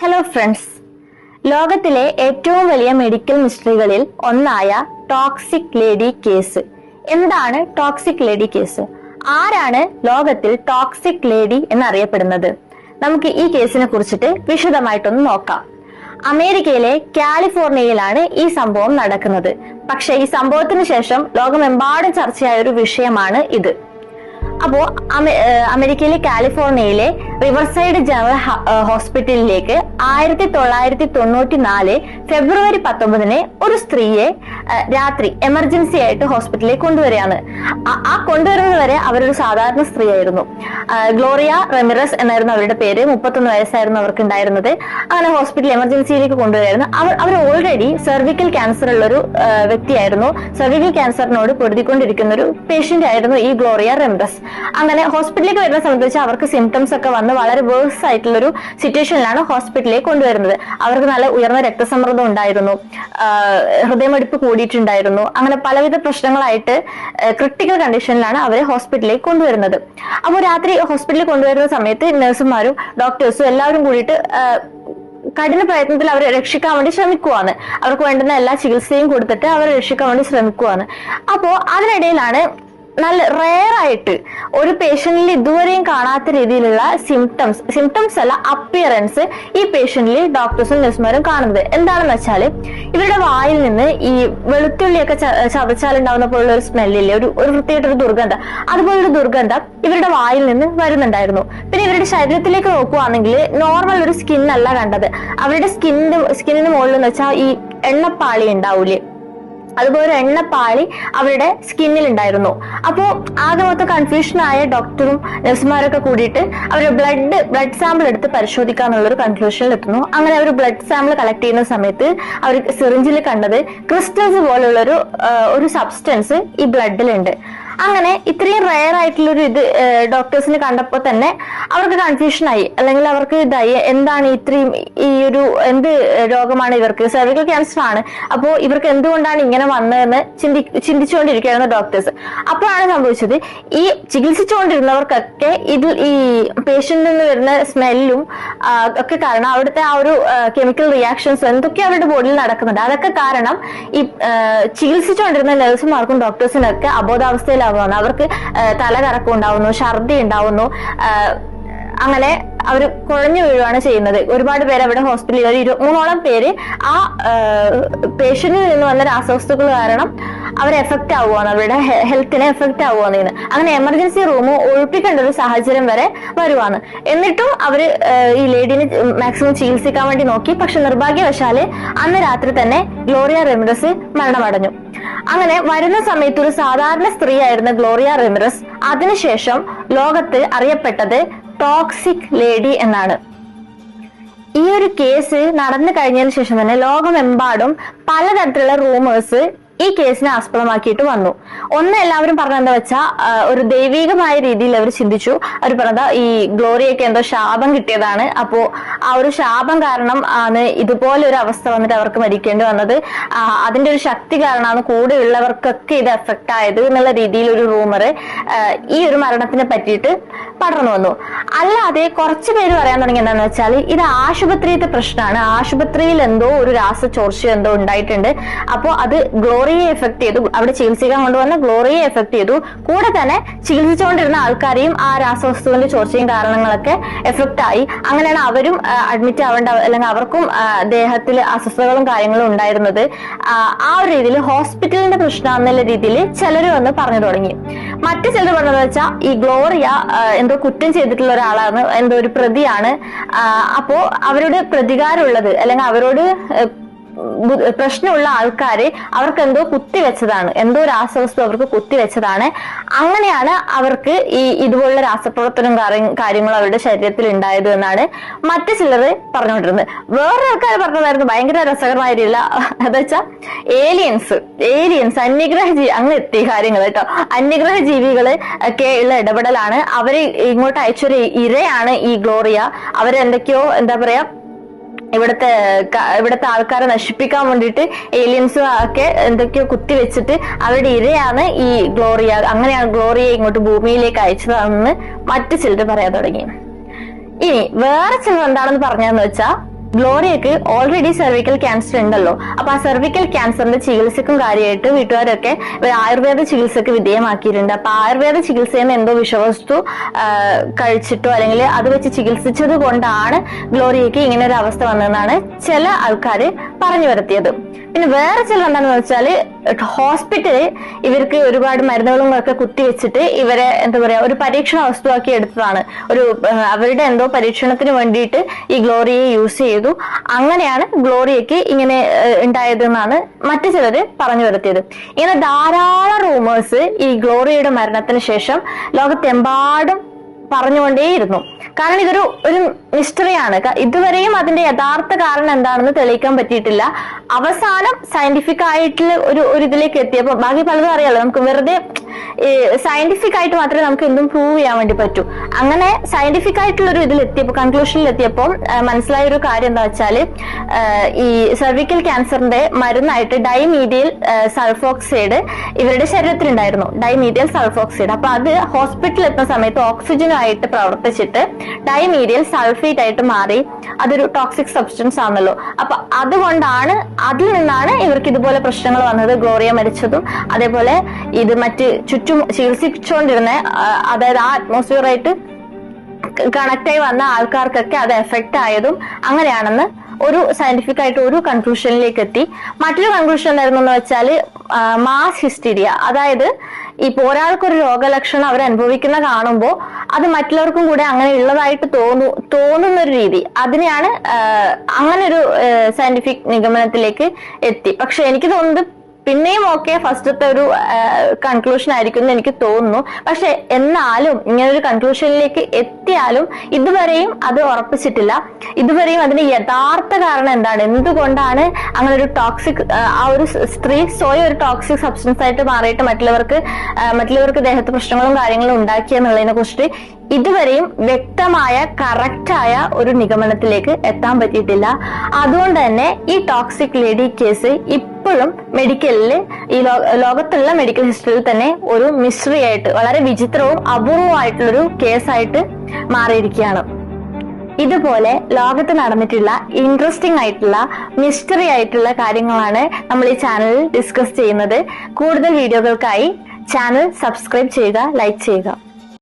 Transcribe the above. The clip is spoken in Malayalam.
ഹലോ ഫ്രണ്ട്സ് ലോകത്തിലെ ഏറ്റവും വലിയ മെഡിക്കൽ മിസ്റ്ററികളിൽ ഒന്നായ ടോക്സിക് ലേഡി കേസ് എന്താണ് ടോക്സിക് ലേഡി കേസ് ആരാണ് ലോകത്തിൽ ടോക്സിക് ലേഡി എന്നറിയപ്പെടുന്നത്? നമുക്ക് ഈ കേസിനെ കുറിച്ചിട്ട് വിശദമായിട്ടൊന്ന് നോക്കാം. അമേരിക്കയിലെ കാലിഫോർണിയയിലാണ് ഈ സംഭവം നടക്കുന്നത്. പക്ഷെ ഈ സംഭവത്തിന് ശേഷം ലോകമെമ്പാടും ചർച്ചയായ ഒരു വിഷയമാണ് ഇത്. അപ്പോ അമേരിക്കയിലെ കാലിഫോർണിയയിലെ റിവർസൈഡ് ജനറൽ ഹോസ്പിറ്റലിലേക്ക് ആയിരത്തി തൊള്ളായിരത്തി തൊണ്ണൂറ്റി നാല് ഫെബ്രുവരി പത്തൊമ്പതിന് ഒരു സ്ത്രീയെ രാത്രി എമർജൻസി ആയിട്ട് ഹോസ്പിറ്റലിലേക്ക് കൊണ്ടുവരികയാണ്. ആ- കൊണ്ടുവരുന്നത് വരെ അവരൊരു സാധാരണ സ്ത്രീ ആയിരുന്നു ഗ്ലോറിയ റെമിറസ് എന്നായിരുന്നു അവരുടെ പേര്. മുപ്പത്തൊന്ന് വയസ്സായിരുന്നു അവർക്ക് ഉണ്ടായിരുന്നത് അങ്ങനെ ഹോസ്പിറ്റൽ എമർജൻസിയിലേക്ക് കൊണ്ടുവരായിരുന്നു അവർ അവർ ഓൾറെഡി സെർവിക്കൽ ക്യാൻസർ ഉള്ള ഒരു വ്യക്തിയായിരുന്നു. സെർവിക്കൽ ക്യാൻസറിനോട് പൊരുതിക്കൊണ്ടിരിക്കുന്ന ഒരു പേഷ്യന്റ് ആയിരുന്നു ഈ ഗ്ലോറിയ റെമിറസ്. അങ്ങനെ ഹോസ്പിറ്റലിലേക്ക് വരുന്ന സംബന്ധിച്ച് അവർക്ക് സിംറ്റംസ് ഒക്കെ വന്ന് വളരെ വേഴ്സ് ആയിട്ടുള്ള ഒരു സിറ്റുവേഷനിലാണ് ഹോസ്പിറ്റലിലേക്ക് കൊണ്ടുവരുന്നത്. അവർക്ക് നല്ല ഉയർന്ന രക്തസമ്മർദ്ദം ഉണ്ടായിരുന്നു. ഹൃദയമെടുപ്പ് കൂടിയിട്ടുണ്ടായിരുന്നു. അങ്ങനെ പലവിധ പ്രശ്നങ്ങളായിട്ട് ക്രിട്ടിക്കൽ കണ്ടീഷനിലാണ് അവരെ ഹോസ്പിറ്റലിലേക്ക് കൊണ്ടുവരുന്നത്. അപ്പോൾ രാത്രി ഹോസ്പിറ്റലിൽ കൊണ്ടുവരുന്ന സമയത്ത് നഴ്സുമാരും ഡോക്ടേഴ്സും എല്ലാവരും കൂടിയിട്ട് കഠിന പ്രയത്നത്തിൽ അവരെ രക്ഷിക്കാൻ വേണ്ടി ശ്രമിക്കുവാണ്. അവർക്ക് വേണ്ടുന്ന എല്ലാ ചികിത്സയും കൊടുത്തിട്ട് അവരെ രക്ഷിക്കാൻ വേണ്ടി ശ്രമിക്കുവാണ്. അപ്പോ അതിനിടയിലാണ് നല്ല റെയർ ആയിട്ട് ഒരു പേഷ്യന്റിൽ ഇതുവരെയും കാണാത്ത രീതിയിലുള്ള സിംറ്റംസ് സിംറ്റംസ് അല്ല അപ്പിയറൻസ് ഈ പേഷ്യന്റിൽ ഡോക്ടേഴ്സും നഴ്സുമാരും കാണുന്നത്. എന്താണെന്ന് വെച്ചാൽ ഇവരുടെ വായിൽ നിന്ന് ഈ വെളുത്തുള്ളിയൊക്കെ ചതച്ചാലുണ്ടാവുന്ന പോലുള്ള ഒരു സ്മെല്ലില്ലേ ഒരു ഒരു വൃത്തിയായിട്ടൊരു ദുർഗന്ധം അതുപോലൊരു ദുർഗന്ധം ഇവരുടെ വായിൽ നിന്ന് വരുന്നുണ്ടായിരുന്നു. പിന്നെ ഇവരുടെ ശരീരത്തിലേക്ക് നോക്കുവാണെങ്കിൽ നോർമൽ ഒരു സ്കിൻ അല്ല കണ്ടത്. അവരുടെ സ്കിന്നിന്റെ സ്കിന്നിന് മുകളിൽ എന്ന് വെച്ചാൽ ഈ എണ്ണപ്പാളി ഉണ്ടാവൂലേ അതുപോലെ എണ്ണപ്പാളി അവരുടെ സ്കിന്നിൽ ഉണ്ടായിരുന്നു അപ്പോ ആകെ മൊത്തം കൺഫ്യൂഷൻ ആയ ഡോക്ടറും നഴ്സുമാരൊക്കെ കൂടിയിട്ട് അവർ ബ്ലഡ് ബ്ലഡ് സാമ്പിൾ എടുത്ത് പരിശോധിക്കാന്നുള്ള ഒരു കൺക്ലൂഷനിൽ എത്തുന്നു. അങ്ങനെ അവർ ബ്ലഡ് സാമ്പിൾ കളക്ട് ചെയ്യുന്ന സമയത്ത് അവർ സിറിഞ്ചിൽ കണ്ടത് ക്രിസ്റ്റൽസ് പോലുള്ള ഒരു സബ്സ്റ്റൻസ് ഈ ബ്ലഡിലുണ്ട് അങ്ങനെ ഇത്രയും റയർ ആയിട്ടുള്ള ഒരു ഇത് ഡോക്ടേഴ്സിന് കണ്ടപ്പോൾ തന്നെ അവർക്ക് കൺഫ്യൂഷൻ ആയി. അല്ലെങ്കിൽ അവർക്ക് ഇതായി. എന്താണ് ഇത്രയും ഈ ഒരു എന്ത് രോഗമാണ് ഇവർക്ക്? സെർവിക്കൽ ക്യാൻസർ ആണ്. അപ്പോൾ ഇവർക്ക് എന്തുകൊണ്ടാണ് ഇങ്ങനെ വന്നതെന്ന് ചിന്തി ചിന്തിച്ചുകൊണ്ടിരിക്കുകയായിരുന്നു ഡോക്ടേഴ്സ് അപ്പോഴാണ് സംഭവിച്ചത് ഈ ചികിത്സിച്ചുകൊണ്ടിരുന്നവർക്കൊക്കെ ഇതിൽ ഈ പേഷ്യന്റിൽ നിന്ന് വരുന്ന സ്മെല്ലും ഒക്കെ കാരണം അവിടുത്തെ ആ ഒരു കെമിക്കൽ റിയാക്ഷൻസ് എന്തൊക്കെ അവരുടെ ബോഡിയിൽ നടക്കുന്നുണ്ട്. അതൊക്കെ കാരണം ഈ ചികിത്സിച്ചുകൊണ്ടിരുന്ന നഴ്സുമാർക്കും ഡോക്ടേഴ്സിനും ഒക്കെ അബോധാവസ്ഥയിലാവുകയാണ് അവർക്ക് തലകറക്കം തല കറക്കം ഉണ്ടാവുന്നു. ഛർദി ഉണ്ടാവുന്നു അങ്ങനെ അവർ കുഴഞ്ഞു വീഴുകയാണ് ചെയ്യുന്നത്. ഒരുപാട് പേര് അവിടെ ഹോസ്പിറ്റലിൽ ഒരു ഇരുപത്തിമൂന്നോളം പേര് ആ പേഷ്യന്റിൽ നിന്ന് വന്ന രാസവസ്തുക്കൾ കാരണം അവർ എഫക്റ്റ് ആവുകയാണ് അവരുടെ ഹെൽത്തിനെ എഫക്റ്റ് ആവുകയാണ് ചെയ്യുന്നത് അങ്ങനെ എമർജൻസി റൂം ഒഴിപ്പിക്കേണ്ട ഒരു സാഹചര്യം വരെ വരുവാണ്. എന്നിട്ടും അവർ ഈ ലേഡിനെ മാക്സിമം ചികിത്സിക്കാൻ വേണ്ടി നോക്കി. പക്ഷെ നിർഭാഗ്യവശാൽ അന്ന് രാത്രി തന്നെ ഗ്ലോറിയ റെമിറസ് മരണമടഞ്ഞു. അങ്ങനെ വരുന്ന സമയത്ത് ഒരു സാധാരണ സ്ത്രീയായിരുന്ന ഗ്ലോറിയ റെമിറസ് അതിനുശേഷം ലോകത്ത് അറിയപ്പെട്ടത് ടോക്സിക് ലേഡി എന്നാണ്. ഈ ഒരു കേസ് നടന്നു കഴിഞ്ഞതിന് ശേഷം തന്നെ ലോകമെമ്പാടും പലതരത്തിലുള്ള റൂമേഴ്സ് ഈ കേസിനെ ആസ്പദമാക്കിയിട്ട് വന്നു. ഒന്ന് എല്ലാവരും പറഞ്ഞത് എന്താ വെച്ചാൽ ഒരു ദൈവികമായ രീതിയിൽ അവർ ചിന്തിച്ചു. അവർ പറഞ്ഞത് ഈ ഗ്ലോറിയൊക്കെ എന്തോ ശാപം കിട്ടിയതാണ്. അപ്പോ ആ ഒരു ശാപം കാരണം ആണ് ഇതുപോലെ ഒരു അവസ്ഥ വന്നിട്ട് അവർക്ക് മരിക്കേണ്ടി വന്നത്. അതിന്റെ ഒരു ശക്തി കാരണമാണ് കൂടെയുള്ളവർക്കൊക്കെ ഇത് എഫക്ട് ആയത് എന്നുള്ള രീതിയിൽ ഒരു റൂമർ ഈ ഒരു മരണത്തിനെ പറ്റിയിട്ട് പടർന്നു വന്നു. അല്ലാതെ കുറച്ച് പേര് പറയാൻ തുടങ്ങി എന്താണെന്ന് വെച്ചാൽ ഇത് ആശുപത്രിയിലത്തെ പ്രശ്നമാണ്. ആശുപത്രിയിൽ എന്തോ ഒരു രാസ ചോർച്ചയോ എന്തോ ഉണ്ടായിട്ടുണ്ട്. അപ്പോ അത് ഗ്ലോറിയെ എഫക്ട് ചെയ്തു. അവിടെ ചികിത്സിക്കാൻ കൊണ്ടുവന്ന ഗ്ലോറിയെ എഫക്ട് ചെയ്തു. കൂടെ തന്നെ ചികിത്സിച്ചുകൊണ്ടിരുന്ന ആൾക്കാരെയും ആ രാസവസ്തുവിന്റെ ചോർച്ചയും കാരണങ്ങളൊക്കെ എഫക്ട് ആയി. അങ്ങനെയാണ് അവരും അഡ്മിറ്റ് ആവേണ്ട അല്ലെങ്കിൽ അവർക്കും ദേഹത്തിൽ അസ്വസ്ഥതകളും കാര്യങ്ങളും ഉണ്ടായിരുന്നത്. ആ, ഒരു രീതിയിൽ ഹോസ്പിറ്റലിന്റെ പ്രശ്നം എന്നുള്ള രീതിയിൽ ചിലർ വന്ന് പറഞ്ഞു തുടങ്ങി. മറ്റു ചിലർ പറഞ്ഞതെന്ന് വെച്ചാൽ ഈ ഗ്ലോറിയ എന്തോ കുറ്റം ചെയ്തിട്ടുള്ള ഒരാളാണ് എന്തോ ഒരു പ്രതിയാണ്. അപ്പോ അവരുടെ പ്രതികാരമുള്ളത് അല്ലെങ്കിൽ അവരോട് പ്രശ്നമുള്ള ആൾക്കാരെ അവർക്ക് എന്തോ കുത്തിവെച്ചതാണ് എന്തോ രാസവസ്തു അവർക്ക് കുത്തിവെച്ചതാണ് അങ്ങനെയാണ് അവർക്ക് ഈ ഇതുപോലുള്ള രാസപ്രവർത്തനം കാര്യ- കാര്യങ്ങളും അവരുടെ ശരീരത്തിൽ ഉണ്ടായത് എന്നാണ് മറ്റു ചിലർ പറഞ്ഞുകൊണ്ടിരുന്നത്. വേറെ ആൾക്കാർ പറഞ്ഞതായിരുന്നു ഭയങ്കര രസകരമായ രീതിയില്ല അതെച്ചാ ഏലിയൻസ് ഏലിയൻസ് അന്യഗ്രഹ ജീവി അങ്ങ് എത്തി കാര്യങ്ങൾ കേട്ടോ. അന്യഗ്രഹ ജീവികൾ ഒക്കെ ഉള്ള ഇടപെടലാണ്. അവർ ഇങ്ങോട്ട് അയച്ചൊരു ഇരയാണ് ഈ ഗ്ലോറിയ. അവരെന്തൊക്കെയോ എന്താ പറയാ ഇവിടുത്തെ ഇവിടുത്തെ ആൾക്കാരെ നശിപ്പിക്കാൻ വേണ്ടിയിട്ട് ഏലിയൻസ് ഒക്കെ എന്തൊക്കെയോ കുത്തി വെച്ചിട്ട് അവരുടെ ഇരയാണ് ഈ ഗ്ലോറിയ അങ്ങനെയാണ് ഗ്ലോറിയെ ഇങ്ങോട്ട് ഭൂമിയിലേക്ക് അയച്ചതാണെന്ന് മറ്റു ചിലർ പറയാൻ തുടങ്ങി. ഇനി വേറെ ചിലർ എന്താണെന്ന് പറഞ്ഞാന്ന് വെച്ചാ ഗ്ലോറിയക്ക് ഓൾറെഡി സെർവിക്കൽ ക്യാൻസർ ഉണ്ടല്ലോ. അപ്പൊ ആ സെർവിക്കൽ ക്യാൻസറിന്റെ ചികിത്സക്കും കാര്യമായിട്ട് വീട്ടുകാരൊക്കെ ആയുർവേദ ചികിത്സക്ക് വിധേയമാക്കിയിട്ടുണ്ട്. അപ്പൊ ആയുർവേദ ചികിത്സയിൽ നിന്ന് എന്തോ വിഷവസ്തു കഴിച്ചിട്ടോ അല്ലെങ്കിൽ അത് വെച്ച് ചികിത്സിച്ചത് കൊണ്ടാണ് ഗ്ലോറിയക്ക് ഇങ്ങനെ ഒരു അവസ്ഥ വന്നതെന്നാണ് ചില ആൾക്കാർ പറഞ്ഞു വരുത്തിയത്. പിന്നെ വേറെ ചില എന്താണെന്ന് വെച്ചാൽ ഹോസ്പിറ്റലിൽ ഇവർക്ക് ഒരുപാട് മരുന്നുകളും ഒക്കെ കുത്തിവെച്ചിട്ട് ഇവരെ എന്താ പറയാ ഒരു പരീക്ഷണ വസ്തുവാക്കി എടുത്തതാണ്. ഒരു അവരുടെ എന്തോ പരീക്ഷണത്തിന് വേണ്ടിയിട്ട് ഈ ഗ്ലോറിയെ യൂസ് ചെയ്തു. അങ്ങനെയാണ് ഗ്ലോറിയക്ക് ഇങ്ങനെ ഉണ്ടായതെന്നാണ് മറ്റു ചിലർ പറഞ്ഞു വരുത്തിയത്. ഇങ്ങനെ ധാരാളം റൂമേഴ്സ് ഈ ഗ്ലോറിയുടെ മരണത്തിന് ശേഷം ലോകത്തെമ്പാടും പറഞ്ഞുകൊണ്ടേയിരുന്നു. കാരണം ഇതൊരു ഒരു മിസ്റ്ററിയാണ് ഇതുവരെയും അതിന്റെ യഥാർത്ഥ കാരണം എന്താണെന്ന് തെളിയിക്കാൻ പറ്റിയിട്ടില്ല. അവസാനം സയന്റിഫിക് ആയിട്ടുള്ള ഒരു ഒരു ഇതിലേക്ക് എത്തിയപ്പോൾ ബാക്കി പലതും അറിയാലോ നമുക്ക് വെറുതെ സയന്റിഫിക് ആയിട്ട് മാത്രമേ നമുക്ക് എന്തും പ്രൂവ് ചെയ്യാൻ വേണ്ടി പറ്റൂ. അങ്ങനെ സയന്റിഫിക് ആയിട്ടുള്ള ഒരു ഇതിൽ എത്തിയപ്പോൾ കൺക്ലൂഷനിൽ എത്തിയപ്പോൾ മനസ്സിലായ ഒരു കാര്യം എന്താ വെച്ചാൽ ഈ സെർവിക്കൽ ക്യാൻസറിന്റെ മരുന്നായിട്ട് ഡൈമീഡിയൽ സൾഫോക്സൈഡ് ഇവരുടെ ശരീരത്തിലുണ്ടായിരുന്നു. ഡൈമീഡിയൽ സൾഫോക്സൈഡ് അപ്പൊ അത് ഹോസ്പിറ്റലിൽ എത്തുന്ന സമയത്ത് ഓക്സിജനായിട്ട് പ്രവർത്തിച്ചിട്ട് ഡൈമീഡിയൽ സൾഫേറ്റ് ആയിട്ട് മാറി അതൊരു ടോക്സിക് സബ്സ്റ്റൻസ് ആണല്ലോ. അപ്പൊ അതുകൊണ്ടാണ് അതിൽ നിന്നാണ് ഇവർക്ക് ഇതുപോലെ പ്രശ്നങ്ങൾ വന്നത്. ഗ്ലോറിയ മരിച്ചതും അതേപോലെ ഇത് മറ്റ് ചുറ്റും ചികിത്സിച്ചുകൊണ്ടിരുന്ന അതായത് ആ അറ്റ്മോസ്ഫിയറായിട്ട് കണക്ട് ആയി വന്ന ആൾക്കാർക്കൊക്കെ അത് എഫക്ട് ആയതും അങ്ങനെയാണെന്ന് ഒരു സയന്റിഫിക് ആയിട്ട് ഒരു കൺക്ലൂഷനിലേക്ക് എത്തി. മറ്റൊരു കൺക്ലൂഷൻ എന്തായിരുന്നു എന്ന് വെച്ചാൽ മാസ് ഹിസ്റ്റീരിയ അതായത് ഇപ്പൊ ഒരാൾക്കൊരു രോഗലക്ഷണം അവർ അനുഭവിക്കുന്ന കാണുമ്പോൾ അത് മറ്റുള്ളവർക്കും കൂടെ അങ്ങനെ ഉള്ളതായിട്ട് തോന്നു തോന്നുന്ന ഒരു രീതി. അതിനെയാണ് അങ്ങനെ ഒരു സയന്റിഫിക് നിഗമനത്തിലേക്ക് എത്തി. പക്ഷെ എനിക്ക് തോന്നുന്നത് പിന്നെയും ഓക്കെ ഫസ്റ്റത്തെ ഒരു കൺക്ലൂഷൻ ആയിരിക്കും എന്ന് എനിക്ക് തോന്നുന്നു. പക്ഷെ എന്നാലും ഇങ്ങനെ ഒരു കൺക്ലൂഷനിലേക്ക് എത്തിയാലും ഇതുവരെയും അത് ഉറപ്പിച്ചിട്ടില്ല. ഇതുവരെയും അതിന്റെ യഥാർത്ഥ കാരണം എന്താണ്? എന്തുകൊണ്ടാണ് അങ്ങനെ ഒരു ടോക്സിക് ആ ഒരു സ്ത്രീ സ്വയം ഒരു ടോക്സിക് സബ്സ്റ്റൻസ് ആയിട്ട് മാറിയിട്ട് മറ്റുള്ളവർക്ക് മറ്റുള്ളവർക്ക് ദേഹത്ത് പ്രശ്നങ്ങളും കാര്യങ്ങളും ഉണ്ടാക്കിയെന്നുള്ളതിനെ കുറിച്ചിട്ട് ഇതുവരെയും വ്യക്തമായ കറക്റ്റായ ഒരു നിഗമനത്തിലേക്ക് എത്താൻ പറ്റിയിട്ടില്ല. അതുകൊണ്ട് തന്നെ ഈ ടോക്സിക് ലേഡി കേസ് ഇപ്പോഴും മെഡിക്കലിൽ ഈ ലോകത്തുള്ള മെഡിക്കൽ ഹിസ്റ്ററിയിൽ തന്നെ ഒരു മിസ്റ്ററി ആയിട്ട് വളരെ വിചിത്രവും അപൂർവമായിട്ടുള്ളൊരു കേസായിട്ട് മാറിയിരിക്കുകയാണ്. ഇതുപോലെ ലോകത്ത് നടന്നിട്ടുള്ള ഇൻട്രസ്റ്റിംഗ് ആയിട്ടുള്ള മിസ്റ്ററി ആയിട്ടുള്ള കാര്യങ്ങളാണ് നമ്മൾ ഈ ചാനലിൽ ഡിസ്കസ് ചെയ്യുന്നത്. കൂടുതൽ വീഡിയോകൾക്കായി ചാനൽ സബ്സ്ക്രൈബ് ചെയ്യുക ലൈക്ക് ചെയ്യുക.